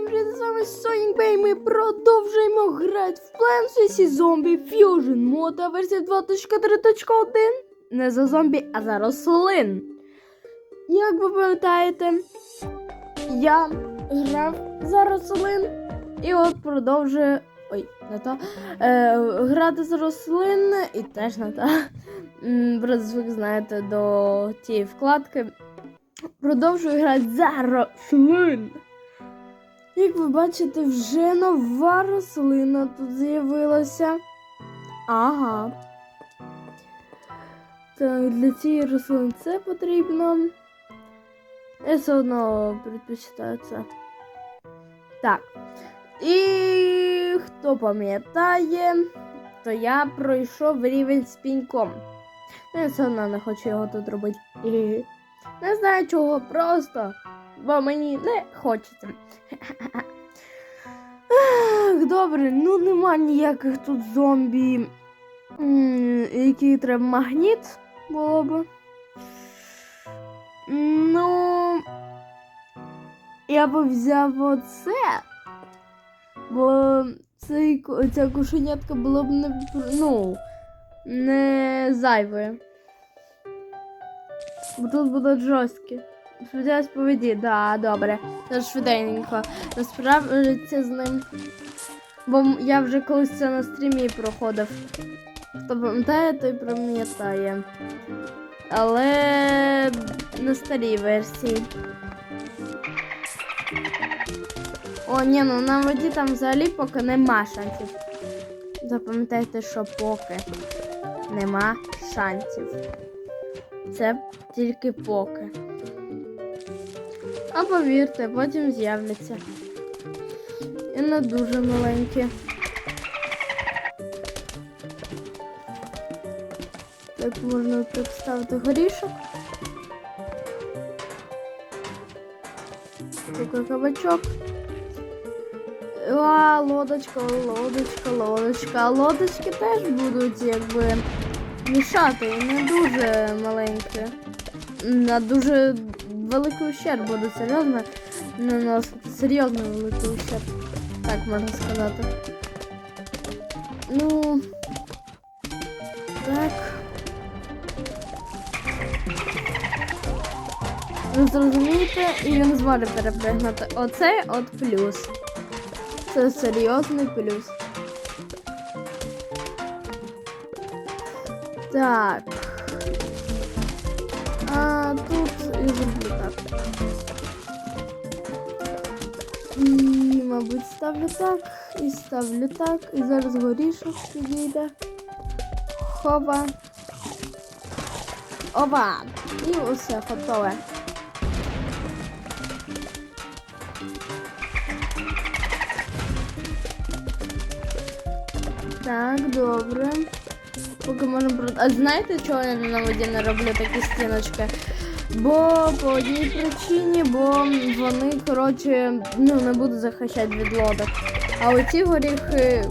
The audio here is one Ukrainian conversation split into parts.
Всім привіт, з вами Sonic Bay. Ми продовжуємо грати в Plants vs. Zombie Fusion мода версія 2.3.1. Не за зомбі, а за рослин. Як ви пам'ятаєте, я грав за рослин і от продовжую. Ой, не та. Е, грати за рослин і теж не та. Просто знаєте, до тієї вкладки. Продовжую грати за рослин. Як ви бачите, вже нова рослина тут з'явилася. Ага. Так, для цієї рослини це потрібно. Я все одно предпочитаю це. Так. І хто пам'ятає, то я пройшов рівень з піньком. Я все одно не хочу його тут робити. Не знаю чого, просто, бо мені не хочеться. Ех, Добре, ну нема ніяких тут зомбі, які треба магніт було б. Ну, я би взяв оце, бо цей, ця кошенятка була б не, ну, не зайвою. Бо тут будуть жорсткі. Сподіваюсь, поведі, да, добре. Це швиденько. Розправляться з ним. Бо я вже колись це на стрімі проходив. Хто пам'ятає, той пам'ятає. Але на старій версії. О, ні, ну на воді там взагалі поки нема шансів. Запам'ятайте, що поки нема шансів. Це тільки поки. А повірте, потім з'являться. І не дуже маленькі. Так можна тут ставити горішок. Такий кабачок. А, лодочка, лодочка, лодочка. А лодочки теж будуть якби мішати не дуже маленькі. На дуже великий ущерб буде серйозно наносити. Серйозно великий ущерб. Так можна сказати. Ну. Так. Ви зрозумієте, і він зможе перепригнути. Оце от плюс. Це серйозний плюс. Так. А тут так. І, мабуть, ставлю так, і ставлю так, і зараз горішок підійде. Хова. Ова! І усе готове. Так, добре. Поки можемо. А знаєте, чого я на воді не роблю такі стіночки? Бо по одній причині, бо вони, коротше, ну, не будуть захищати від лодок. А оці горіхи,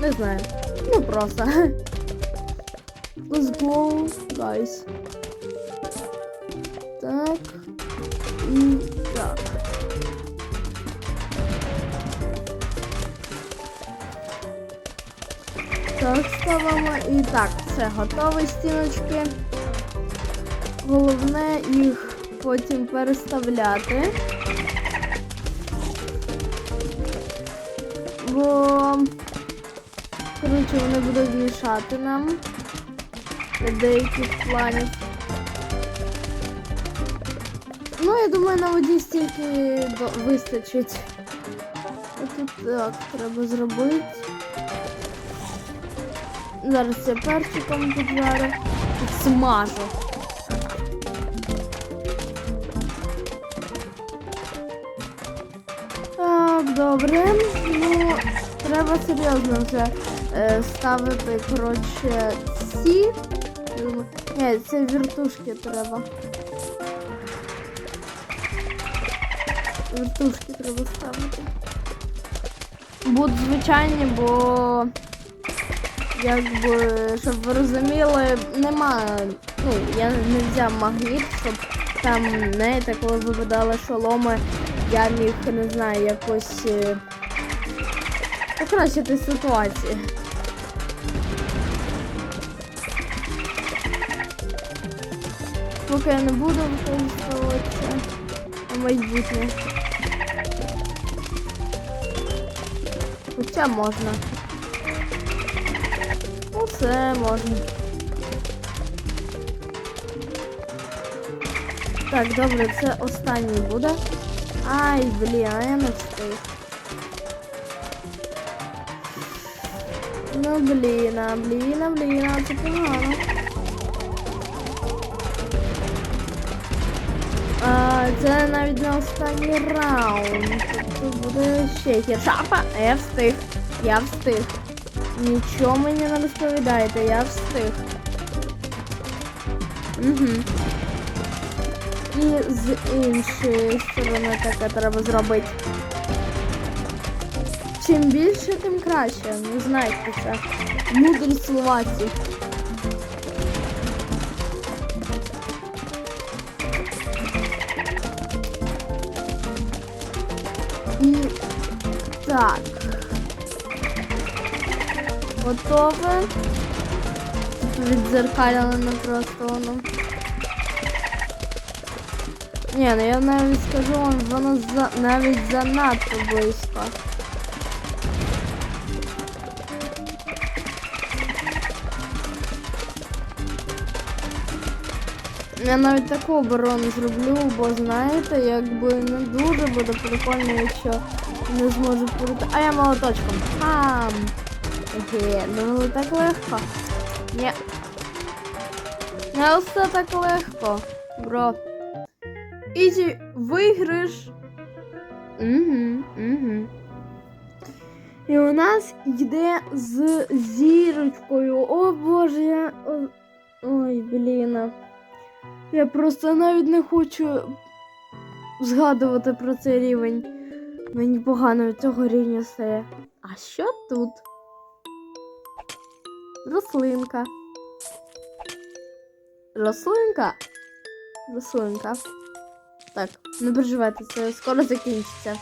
не знаю. Ну просто. Let's go, guys. Так. І так. Так, ставимо. І так, все, готові стіночки. Головне їх потім переставляти. Бо, коротше, вони будуть мішати нам деяких планів. Ну, я думаю, на воді стільки вистачить. Тут так, треба зробити. Зараз я перчиком піджарю. Підсмажу. Добре. Ну, треба серйозно вже е, ставити, коротше, ці. Ні, це віртушки треба. Віртушки треба ставити. Будуть звичайні, бо якби, щоб ви розуміли, нема. Ну, я не взяв магніт, щоб там, знаєте, коли ви шоломи, я міг, не знаю, якось е, покращити ситуацію. Поки я не буду використовувати це на майбутнє. Хоча можна. Ну, це можна. Так, добре, це останній буде. Ай, блін, а я не встиг. Ну блін, а блін, а блін, а це погано. А, це навіть не останній раунд. Тобто буде ще гірше. Апа, я встиг. Я встиг. Нічого мені не розповідаєте, я встиг. Угу. І з іншої сторони таке треба зробити. Чим більше, тим краще. Ви знаєте це. Мудрі словаці. І так. Готове. Відзеркалене просто воно. Ні, ну я навіть скажу вам, воно за, навіть занадто близько. Я навіть таку оборону зроблю, бо знаєте, якби не дуже буде прикольно, якщо не зможу пройти. А я молоточком. Хам! Ге, ну так легко. Ні. Не все так легко, бро. Ізі виграш. Угу, угу. І у нас йде з зірочкою. О боже, я. Ой, блін. Я просто навіть не хочу згадувати про цей рівень. Мені погано від цього рівня стає. А що тут? Рослинка. Рослинка. Рослинка. Так, не переживайте, це скоро закінчиться.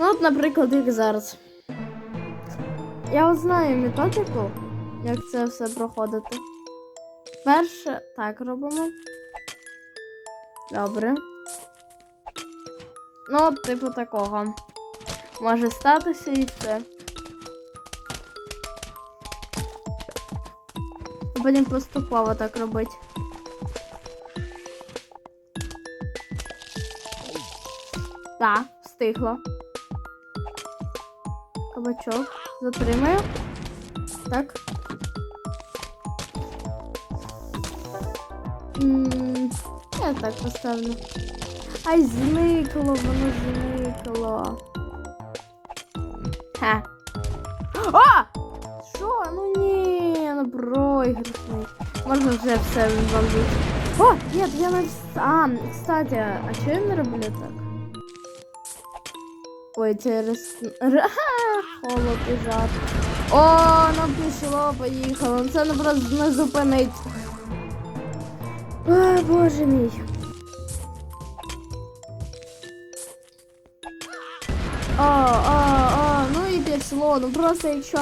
Ну, от, наприклад, як зараз. Я от знаю методику, як це все проходити. Перше так робимо. Добре. Ну, от, типу такого. Може статися і все. Потім поступово так робити. Так, встигла. Кабачок. Затримаю. Так. М, Я так поставлю. Ай, зникло, воно зникло. Ха. А! Що? Ну ні, ну проіграшний. Можна вже все вивалити. О, нет, я на... А, кстати, а чого я не роблю так? Ой, через... Холод і жар. О, ну пішло, поїхало. Ну, Це не просто не зупинить. Ой, боже мій. О, о, о, ну і пішло. Ну просто якщо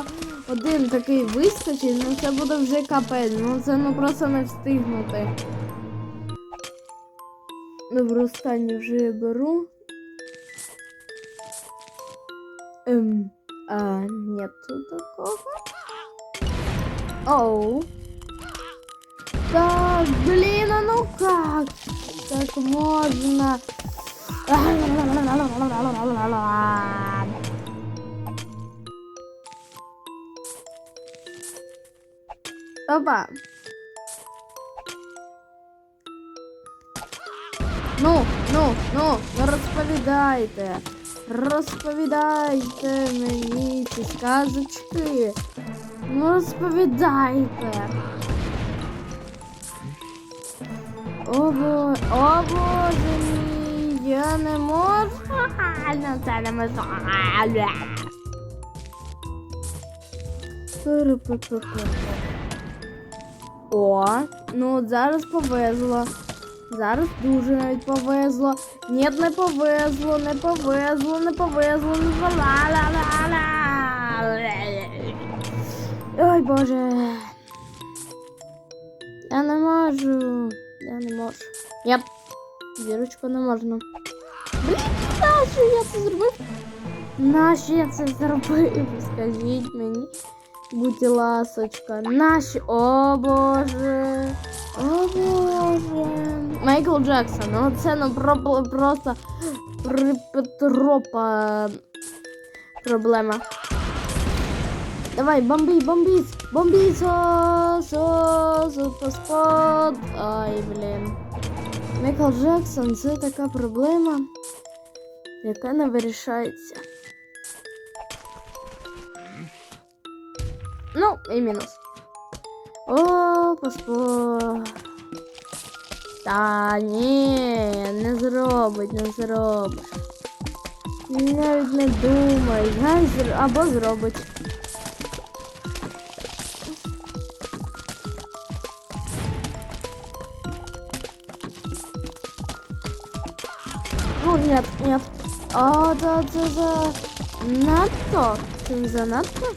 один такий вискочить, ну це буде вже капець. Ну це ну просто не встигнути. Добре, останнє вже я беру. Ем, а, нету такого. Оу. Так, блин, а ну как? Так можно. Опа. Ну, ну, ну, ну розповідайте. Розповідайте мені ці сказочки. Ну розповідайте. О, бо... О боже мій, я не можу. Ну це не можу. О, ну от зараз повезло. Зараз дуже навіть повезло. Ні, не повезло, не повезло, не повезло, не повезло. Ой, Боже. Я не можу. Я не можу. Єп. Зірочку не можна. Блін, нащо я це зробив? Нащо я це зробив? Скажіть мені. Будь ласочка. Нащо? О Боже. О Боже. Майкл Джексон. Ну це ну про, просто припетропа проблема. Давай, бомби, бомбіть, бомбіть, со, со, супоспот. Ай, блін. Майкл Джексон це така проблема, яка не вирішається. Ну, і мінус. О, поспо. Та ні, не зробить, не зробиш. Навіть не думай, гай зр... або зробить. Ну, нет, нет. А, да, це за... Надто? Це занадто?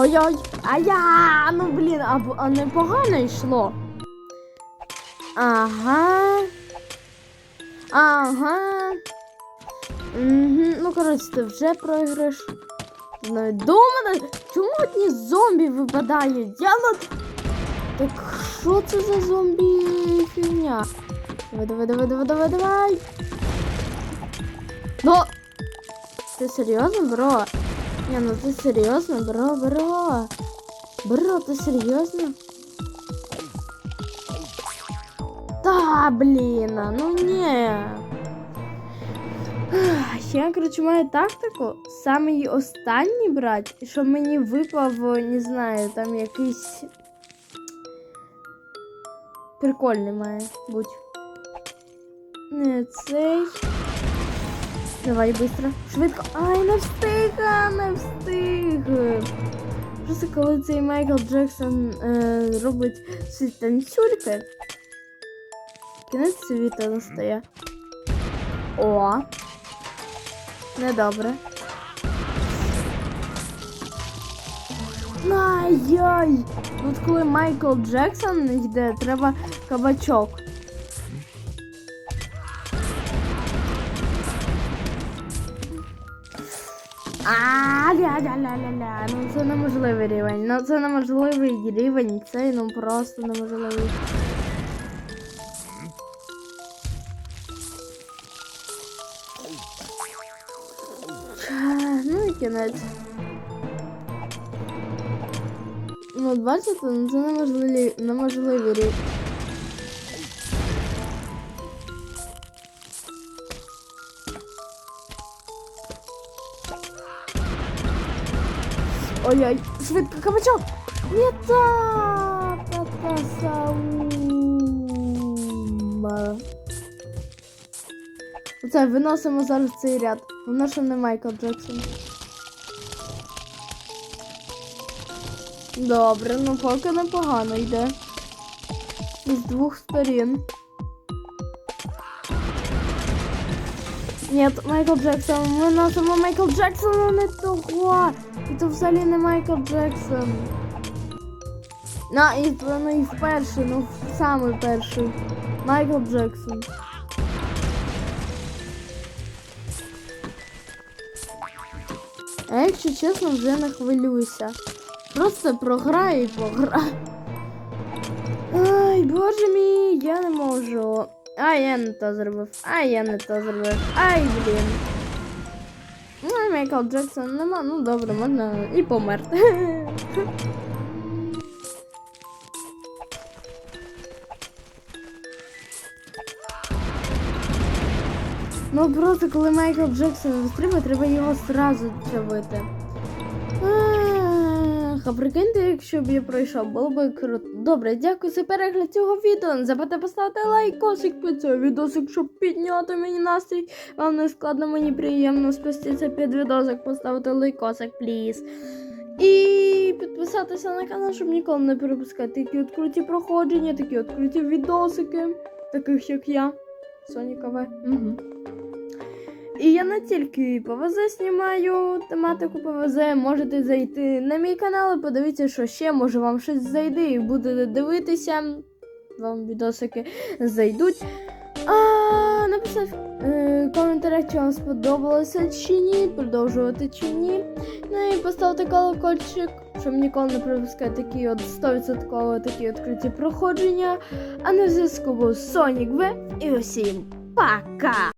Ой-ой, ая, ну блін, а, а непогано йшло. Ага. Ага. Угу. Ну, коротше, ти вже програєш. Навіть думати, чому одні зомбі випадають? Я на... Так що це за зомбі фігня? Давай, давай, давай, давай, давай, давай. Ну, ти серйозно, бро? Ні, ну ти серйозно, бро, бро. Бро, ти серйозно? Та, блін, а, ну. Ах, Я, коротше, маю тактику саме її останній брати, щоб мені випав, не знаю, там якийсь прикольний має бути. Не цей. Давай быстро. Швидко. Ай, не встиг, не встиг. Просто коли цей Майкл Джексон е, робить ці танцюльки. Кінець світу настає. О. Недобре. Ай-яй! От коли Майкл Джексон йде, треба кабачок. А, ля ля ля ля ля Ну це неможливий рівень. Ну це неможливий рівень, це ну просто неможливий. Ну і кінець. Ну, бачите, ну це неможливий, неможливий рівень. Ой-ой, швидко кабачок! Не та та та саума. Оце виносимо зараз цей ряд. Воно ще не Майкл Джексон. Добре, ну поки непогано йде. З двох сторін. Нет, Майкл Джексон. Ми носимо Майкл Джексон, не того. І то взагалі не Майкл Джексон. На, і, ну, і вперше, ну самий перший. Майкл Джексон. А якщо чесно, вже не хвилююся. Просто програю і пограю. Ай, боже мій, я не можу. А я не то зробив. А я не то зробив. Ай, блін. Майкл Джексон нема. Ну добре, можна і померти. Ну просто коли Майкл Джексон вистрибує, треба його сразу чавити. Ах, А прикиньте, якщо б я пройшов, було б круто. Добре, дякую за перегляд цього відео. Не забудьте поставити лайкосик під цей відосик, щоб підняти мені настрій. Вам не складно, мені приємно спуститися під відосик, поставити лайкосик, пліз. І підписатися на канал, щоб ніколи не перепускати такі от круті проходження, такі от круті відосики, таких як я, Сонікове. Угу. І я не тільки ПВЗ знімаю тематику ПВЗ, можете зайти на мій канал і подивитися, що ще, може вам щось зайде і будете дивитися. Вам відосики зайдуть. А написати е, коментарях, чи вам сподобалося чи ні, продовжувати чи ні. Ну і поставте колокольчик, щоб ніколи не пропускати такі от 100% такі от круті проходження. А на зв'язку був Сонік В і усім пока!